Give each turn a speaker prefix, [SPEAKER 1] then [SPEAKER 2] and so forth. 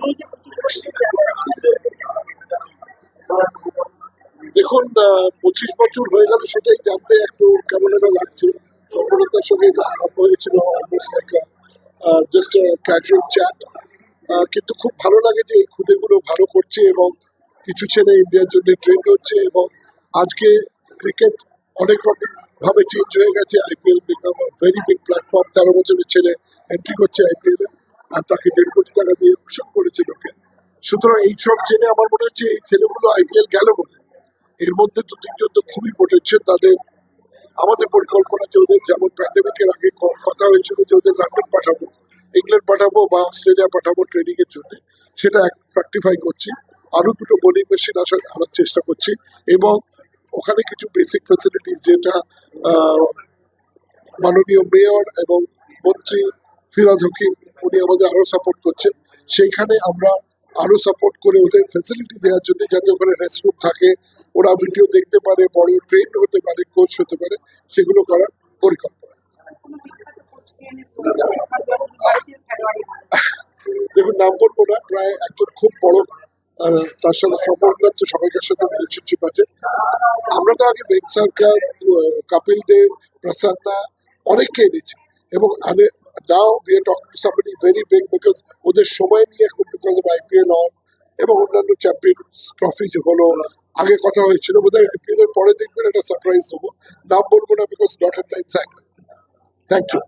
[SPEAKER 1] এই যে পঁচিশ
[SPEAKER 2] দেখুন পঁচিশ বছর হয়ে গেল সেটাই জানতে একটু কেমন একটা লাগছে। সম্পূর্ণতার সঙ্গে আরম্ভ হয়েছিল almost like just casual chat কিন্তু খুব ভালো লাগে যে এই খুদেগুলো ভালো করছে এবং কিছু ছেলে ইন্ডিয়ার জন্য ট্রেন্ড হচ্ছে এবং আজকে ক্রিকেট অনেক রকম ভাবে চেঞ্জ হয়ে গেছে IPL become very big platform তেরো বছরের ছেলে এন্ট্রি করছে আইপিএল আর তাকে দেড় কোটি টাকা দিয়ে ঘোষণ করেছে লোকে। সুতরাং এইসব জেনে আমার মনে হচ্ছে এই ছেলেগুলো আইপিএল গেল বলে। এর মধ্যে দু তিনজন তো খুবই পোটেনশিয়াল তাদের আমাদের পরিকল্পনা যে ওদের যেমন প্যান্ডেমিকের আগে কথা হয়েছিল যে ওদের লন্ডন পাঠাবো ইংল্যান্ড পাঠাবো বা অস্ট্রেলিয়া পাঠাবো ট্রেনিং এর জন্য, সেটা ফ্র্যাক্টিফাই করছি। আরও দুটো বোলিং মেশিন আসার আনার চেষ্টা করছি এবং ওখানে কিছু বেসিক ফ্যাসিলিটিস যেটা মাননীয় মেয়র এবং মন্ত্রী ফিরাদ হকিম, উনি আমাদের আরও সাপোর্ট করছেন। সেইখানে আমরা আরও সাপোর্ট করে ওদের ফ্যাসিলিটি দেওয়ার জন্য যাতে ওখানে রেস্টরুম থাকে, ওরা ভিডিও দেখতে পারে, বড় ট্রেন হতে পারে কোচ হতে পারে, সেগুলো করার পরিকল্পনা। দেখুন নাম বলব না, প্রায় একজন খুব বড় তার সাথে সম্পর্ক তো সবাইকার সাথে রিলেশনশিপ আছে। আমরা তো আগে বেন সরকার কপিল দেব প্রসন্না অনেককে এনেছি। এবং now be talking to very big because ওদের সময় নিয়ে এখন বিকজ অফ আইপিএল অন এবং অন্যান্য চ্যাম্পিয়ন্স ট্রফি হলো, আগে কথা হয়েছিল, বোধহয় আইপিএল এর পরে দেখবেন একটা সারপ্রাইজ দেবো। নাম বলব না because dot end line thank you